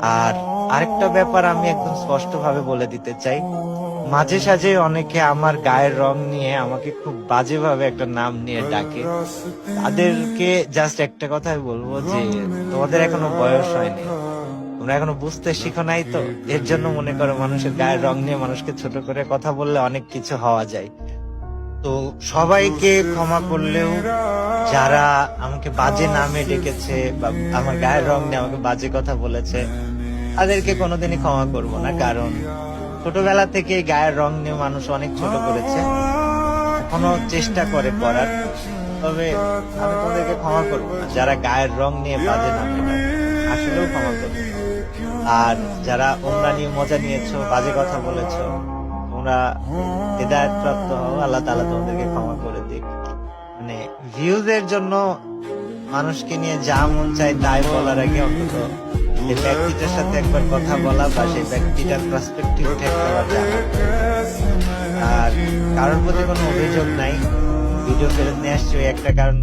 আর আরেকটা ব্যাপার আমি একদম স্পষ্ট ভাবে বলে দিতে চাই। মাঝে সাঝে অনেকে আমার গায়ের রং নিয়ে আমাকে খুব বাজেভাবে একটা নাম নিয়ে ডাকে। তাদেরকে জাস্ট একটা কথাই বলব যে, তোমাদের এখনও বয়স হয়নি। তোমরা এখনও বুঝতে শিখো নাই তো? এর জন্য মনে করো মানুষের গায়ের রং নিয়ে মানুষকে ছোট করে কথা বললে অনেক কিছু হওয়া যায়। তো সবাইকে ক্ষমা করলেও যারা আমাকে বাজে নামে ডেকেছে বা আমার গায়ের রং নিয়ে আমাকে বাজে কথা বলেছে, তাদেরকে কোনোদিনই ক্ষমা করব না, কারণ ছোটবেলা থেকে গায়ের রং নিয়ে মানুষ অনেক ছোট করেছে, এখনও চেষ্টা করে করার তবে আমি তোমাদেরকে ক্ষমা করব না, যারা গায়ের রং নিয়ে বাজে নামে আসলেও ক্ষমা করব। আর যারা ওমরা নিয়ে মজা নিয়েছো, বাজে কথা বলেছ, তোমরা হৃদায়ত প্রাপ্ত হও, আল্লাহ তাআলা তোমাদেরকে ক্ষমা করে দিক। মানে ভিউজ এর জন্য মানুষকে নিয়ে যা মন চাই তাই বলার আগে অন্তত সেই ব্যক্তিটার সাথে একবার কথা বলা বা সেই ব্যক্তিটার পার্সপেক্টিভ একটা জানা আর কারোর প্রতি কোনো অভিযোগ নাই। ভিডিও ফেরত নিয়ে আসছে একটা কারণ